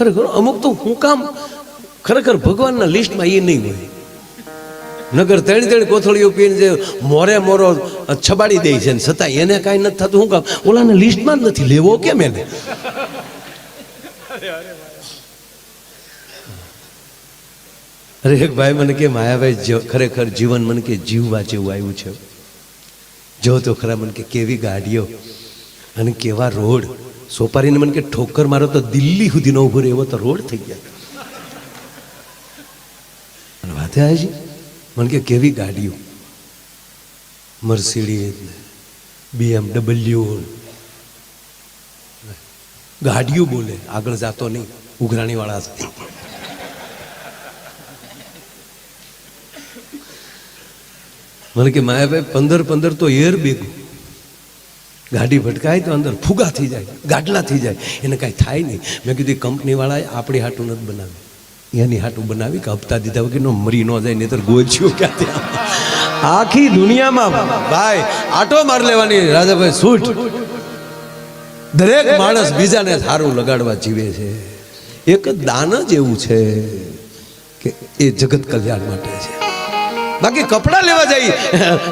ખરેખર અમુક તો હું કામ ખરેખર ભગવાનના લિસ્ટમાં એ નહીં હોય. નગર ત્રણ ત્રણ કોથળીઓ પીને જે મોરે મોરો છબાડી દે છે છતાં એને કાંઈ નથી થતું. હું કામ ઓલાને લિસ્ટમાં જ નથી લેવો કેમ એને? અરે એક ભાઈ મને કે માયાભાઈ ખરેખર જીવન મને કે જીવવા જેવું આવ્યું છે. જો તો ખરા મને કે કેવી ગાડીઓ અને કેવા રોડ. સોપારીને મને કે, ઠોકર, મારો તો દિલ્હી સુધી નો ઊભો રહે એવો તો રોડ થઈ ગયા. અને વાતે આજી મને કે, કેવી ગાડીઓ? મર્સિડીઝ બીએમડબલ્યુ ગાડીઓ બોલે, આગળ જાતો નહીં, ઉઘરાણીવાળા વાળા મને કે, માયાભાઈ, પંદર પંદર તો એર ભેગું ગાડી ભટકાય તો અંદર ફુગા થઈ જાય, ગાડલા થઈ જાય. એને કાંઈ થાય નહીં. મેં કીધું કંપનીવાળાએ આપણી હાટું નથી બનાવી એની હાટું બનાવી કે હપ્તા દીધા વગર નો મરી ન જાય નહીં તો ગોચ્યું ક્યાં ત્યાં આખી દુનિયામાં ભાઈ આટો માર લેવાની રાજાભાઈ સૂટ. દરેક માણસ બીજાને સારું લગાડવા જીવે છે. એક દાન જ એવું છે કે એ જગત કલ્યાણ માટે છે. બાકી કપડાં લેવા જઈ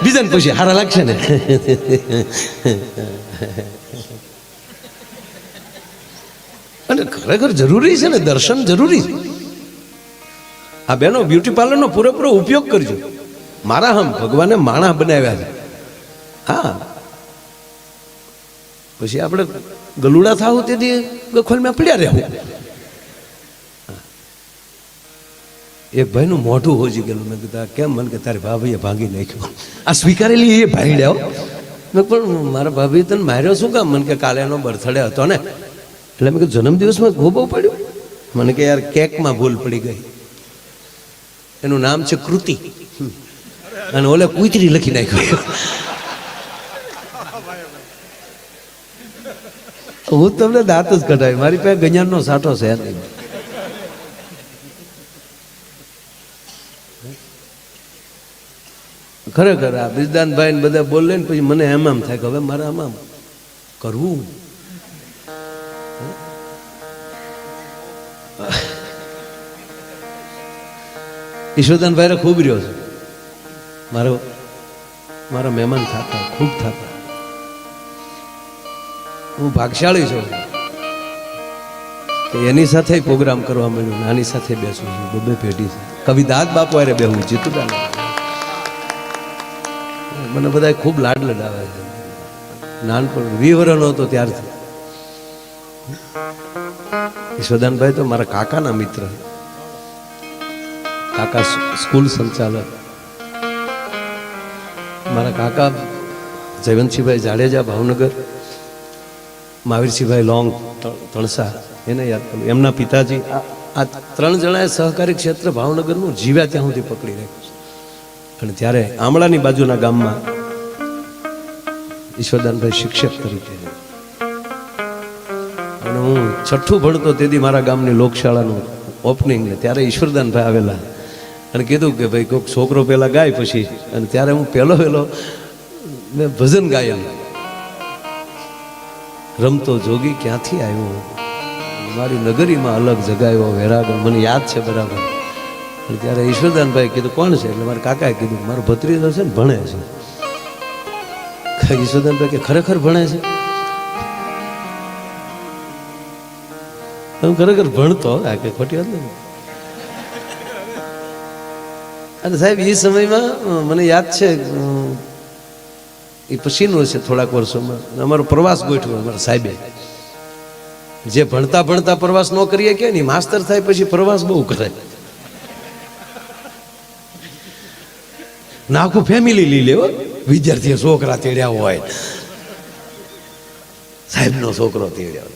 બીજાને પૂછે હારા લાગશે ને? અને ખરેખર જરૂરી છે ને, દર્શન જરૂરી. છે આ બેનો બ્યુટી પાર્લરનો પૂરેપૂરો ઉપયોગ કરજો. મારા હમ ભગવાને માણા બનાવ્યા છે. હા. પછી આપણે ગલુડા થાવ તેથી ગખોલમાં પડ્યા રહેવું. એક ભાઈનું મોઢું હોજી ગયેલું. મેં કીધું કેમ? મને કે, તારી ભાભીએ ભાંગી નાખ્યું. આ સ્વીકારેલી એ ભાઈ લ્યાવો મેં પણ મારા ભાભી તને માર્યો શું કામ? મને કે, કાલે એનો બર્થડે હતો ને. એટલે મેં કીધું જન્મદિવસમાં ગોબો પડ્યું? મને કે, યાર, કેકમાં ભૂલ પડી ગઈ. એનું નામ છે કૃતિ. અને ઓલે કુતરી લખી નાખ્યું. હું તમને દાંત જ કઢાવી. મારી પાસે ગજાનનો સાઠો છે નહીં ખરેખર આ બિરદાનભાઈ ને બધા બોલે ને પછી મને એમ આમ થાય કે હવે મારે આમાં કરવું. ઈશ્વરદાનભાઈ ખૂબ રહ્યો છે. મારો, મારા મહેમાન થતા, ખૂબ થતા. હું ભાગશાળી છું. કે એની સાથે પ્રોગ્રામ કરવા મળ્યો નાની સાથે બેસું છું, બબે પેઢી છે કવિ દાદ બાપુ અરે બેહું જીતુદાન મને બધા ખૂબ લાડ લડાવે છે. નાનપણ વિવરણ હતો ત્યારથી. યશોદાનભાઈ તો મારા કાકાના મિત્ર. કાકા સ્કૂ- સ્કૂલ સંચાલક. મારા કાકા જયવંતસિંહભાઈ જાડેજા, ભાવનગર. મહાવીરસિંહભાઈ લોંગ તણસા. એને યાદ કરું. એમના પિતાજી આ ત્રણ જણાએ સહકારી ક્ષેત્ર ભાવનગરનું જીવ્યા ત્યાં સુધી પકડી રાખ્યું છે. અને ત્યારે આમળાની બાજુના ગામમાં ઈશ્વરદાનભાઈ શિક્ષક તરીકે અને હું છઠ્ઠું ભણતો તેથી મારા ગામની લોકશાળાનું ઓપનિંગ ત્યારે ઈશ્વરદાનભાઈ આવેલા. અને કીધું કે ભાઈ કોઈક છોકરો પહેલાં ગાય પછી. અને ત્યારે હું પહેલો પહેલો મેં ભજન ગાયન રમતો જોગી ક્યાંથી આવ્યો? મારી નગરીમાં અલગ જગાયો વેરાગણ. મને યાદ છે બરાબર. ત્યારે ઈશ્વરદાનભાઈ કીધું, કોણ છે? એટલે મારા કાકાએ કીધું મારો ભત્રીજો છે ને ભણે છે. ઈશ્વરદાનભાઈ કે, ખરેખર ભણે છે? હું ખરેખર ભણતો? આ કે ખોટી વાત નહીં અને સાહેબ એ સમયમાં મને યાદ છે એ પછીનું છે થોડાક વર્ષોમાં. અમારો પ્રવાસ ગોઠવ્યો અમારા સાહેબે. જે ભણતા ભણતા પ્રવાસ ન કરીએ કે નહીં, માસ્તર થાય પછી પ્રવાસ બહુ કરે નાખું ફેમિલી લઈ લેવો. વિદ્યાર્થીએ છોકરા તેડ્યા હોય. સાહેબનો છોકરો તેડ્યો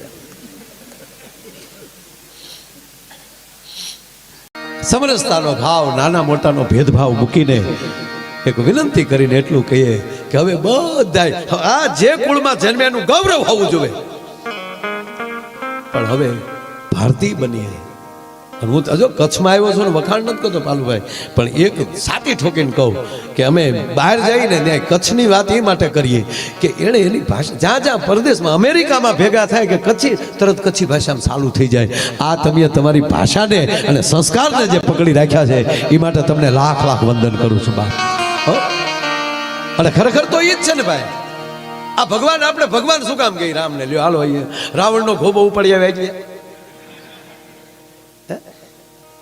સમરસતાનો ભાવ, નાના મોટાનો ભેદભાવ મૂકીને એક વિનંતી કરીને એટલું કહીએ કે હવે બધા આ જે કુળમાં જન્મે ગૌરવ હોવું જોઈએ. પણ હવે ભારતીય બનીએ. હું હજો કચ્છમાં આવ્યો છું ને વખાણ નથી કરતો પાલુભાઈ. પણ એક સાચી ઠોકીને કહું કે અમે બહાર જઈને ત્યાં કચ્છની વાત એ માટે કરીએ કે એણે એની ભાષા જ્યાં જ્યાં પરદેશમાં અમેરિકામાં ભેગા થાય કે કચ્છી, તરત કચ્છી ભાષામાં ચાલુ થઈ જાય. આ તમે તમારી ભાષાને અને સંસ્કારને જે પકડી રાખ્યા છે, એ માટે તમને લાખ લાખ વંદન કરું છું બા? અને ખરેખર તો એ જ છે ને ભાઈ. આ ભગવાન આપણે ભગવાન શું કામ કહી? રામને લ્યો, હાલો અહીંયા. રાવણનો ખોબો ઉપાડી આવ્યા છીએ હે?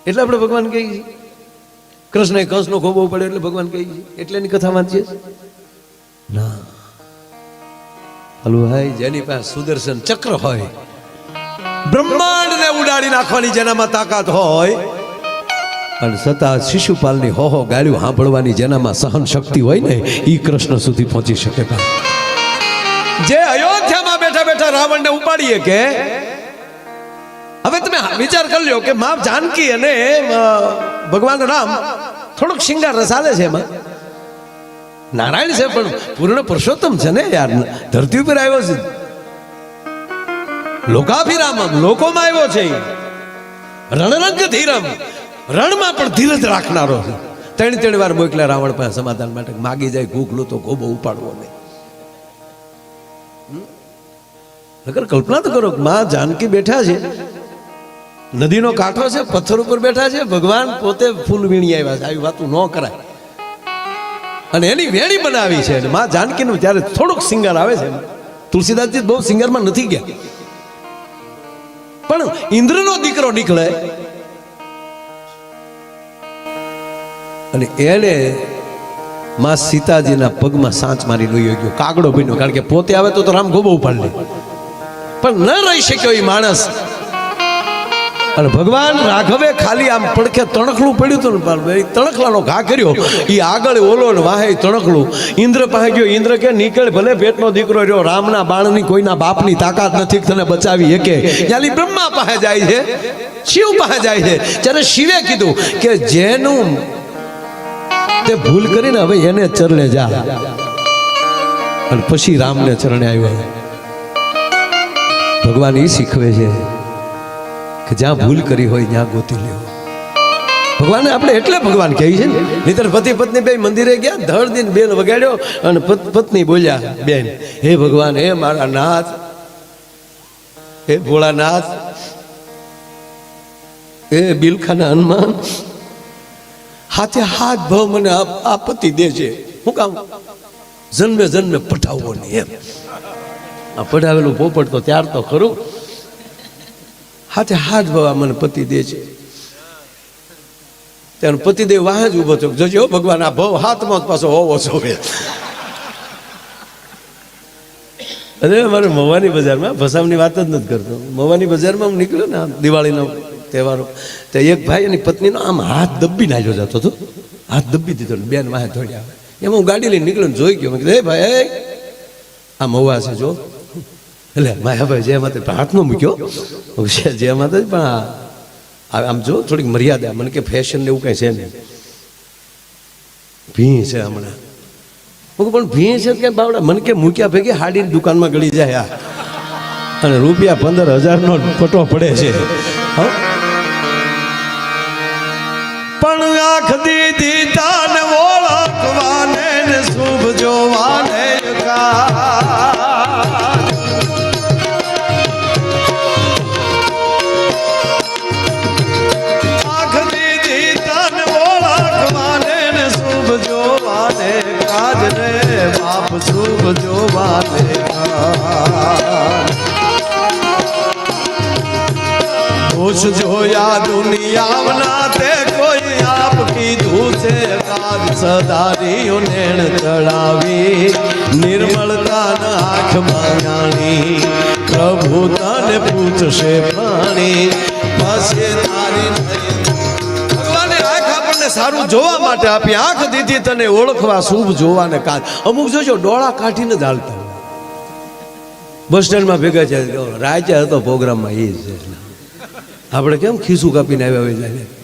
એટલે આપણે ભગવાન કહીએ છીએ. કૃષ્ણએ કંસનો ખોબો પડે એટલે ભગવાન કહીએ છીએ. એટલે એની કથા વાંચીએ ના. હલો ભાઈ જેની પાસે સુદર્શન ચક્ર હોય, બ્રહ્માંડને ઉડાડી નાખવાની જેનામાં તાકાત હોય, અને છતાં શિશુપાલની હો હો ગાળ્યું સાંભળવાની જેનામાં સહન શક્તિ હોય ને એ કૃષ્ણ સુધી પહોંચી શકે જે અયોધ્યામાં બેઠા બેઠા રાવણને ઉપાડીએ કે હવે તમે વિચાર કરી લ્યો કે મા જાનકી અને ભગવાન રામ થોડોક શિંગાર રસાલે છે એમાં. નારાયણ છે, પણ પૂર્ણ પુરુષોત્તમ છે ને યાર. ધરતી ઉપર આવ્યો છે. લોકાભિરામમ, લોકોમાં આવ્યો છે. રણરંગ ધીરમ. રણમાં પણ ધીરજ રાખનારો છે. ત્રણ ત્રણ વાર મોકલ્યા રાવણ પાસે સમાધાન માટે, માગી જાય ઘૂકલું તો ગોબો ઉપાડવો નહીં. નકર કલ્પના તો કરો માં જાનકી બેઠા છે. નદીનો કાંઠો છે, પથ્થર ઉપર બેઠા છે, ભગવાન પોતે ફૂલ વીણી આવ્યા છે. આવી વાતું ન કરાય. અને એની વેણી બનાવી છે. મા જાનકીનું ત્યારે થોડુંક સિંગર આવે છે, તુલસીદાસજી બહુ સિંગરમાં નથી ગયા. પણ ઇન્દ્રનો દીકરો નીકળે. અને એને માં સીતાજીના પગમાં સાંચ મારી લઈ ગયો, કાગડો બન્યો કારણ કે પોતે આવે તો તો રામ ગોબો ઉપાડી લે. પણ ન રહી શક્યો એ માણસ. અને ભગવાન રાઘવે ખાલી આમ પડખે તણખલું પડ્યું હતું ને તણખલાનો ઘા કર્યો. એ આગળ ઓલો ને વાહે તણખલું ઇન્દ્ર પાસે ગયો. ઇન્દ્ર કે, નીકળ, ભલે પેટનો દીકરો રહ્યો, રામના બાણની કોઈના બાપની તાકાત નથી તને બચાવી એકે ત્યાંથી બ્રહ્મા પાસે જાય છે. શિવ પાસે જાય છે. ત્યારે શિવે કીધું કે, જેનું તે ભૂલ કરીને હવે એને ચરણે જા. અને પછી રામને ચરણે આવ્યો. ભગવાન એ શીખવે છે. જ્યાં ભૂલ કરી હોય ત્યાં ગોતી લેવો. ભગવાન આપણે એટલે ભગવાન કહે છે નહીતર પતિ પત્ની બે મંદિરે ગયા, ધડ દિન બેન વગાડ્યો અને પત્ની બોલ્યા, બેન, હે ભગવાન, હે મારા નાથ, હે ભોળાનાથ, હે બિલખાના હનુમાન, હાથે હાથ ભાવ મને આ પતિ દે છે. હું કામ જન્મે જન્મે પઠાવવો નહીં એમ. આ પઢાવેલું પોપટ તો ત્યાર તો ખરું. હાથે હાથ ભાવ મને પતિ દે છે. ત્યારે પતિદેવ વાહ જ ઊભો થયો. જોજો ભગવાન, આ ભવ હાથમાં પાછો હોવો જોવે અરે અમારે મવાની બજારમાં ભસામની વાત જ નથી કરતો. મવાની બજારમાં હું નીકળ્યો ને દિવાળીનો તહેવારો તો એક ભાઈ એની પત્નીનો આમ હાથ દબ્બી નાખ્યો જતો હતો. હાથ દબ્બી દીધો ને બેન વાહે દોડ્યા. એમાં હું ગાડી લઈને નીકળ્યો જોઈ ગયો. મેં કીધું, હે ભાઈ, આ મવા છે, જો. એટલે માયાભાઈ જય માતા પણ હાથમાં મૂક્યો હું છે જય માતા પણ આમ જો, થોડીક મર્યાદા, મને કે ફેશન ને એવું કંઈ છે નહીં. ભી છે હમણાં. હું પણ ભી છે કે બાવડા? મને કે મૂક્યા ભેગી હાડીની દુકાનમાં ગળી જાય આ. અને રૂપિયા પંદર હજારનો પટો પડે છે? પણ આખ દીધી તાન ઓળખવાને શુભ જોવાને કા દોષ જોયા દુનિયાના તે કોઈ આપ કીધું છે કાજ સદારી નેણ ચડાવી. નિર્મળતા આંખમાં જાણી, પ્રભુ તને પૂછશે પાણી. પાસે તારી આંખ આપણને સારું જોવા માટે આપી. આંખ દીધી તને ઓળખવા શુભ જોવાને કાજ અમુક જોજો, ડોળા કાઢીને જ હાલતા. બસ સ્ટેન્ડમાં ભેગા છે રાજ્ય હતો પ્રોગ્રામમાં, એ છે આપણે કેમ ખીસું કાપીને આવ્યા હોય જાય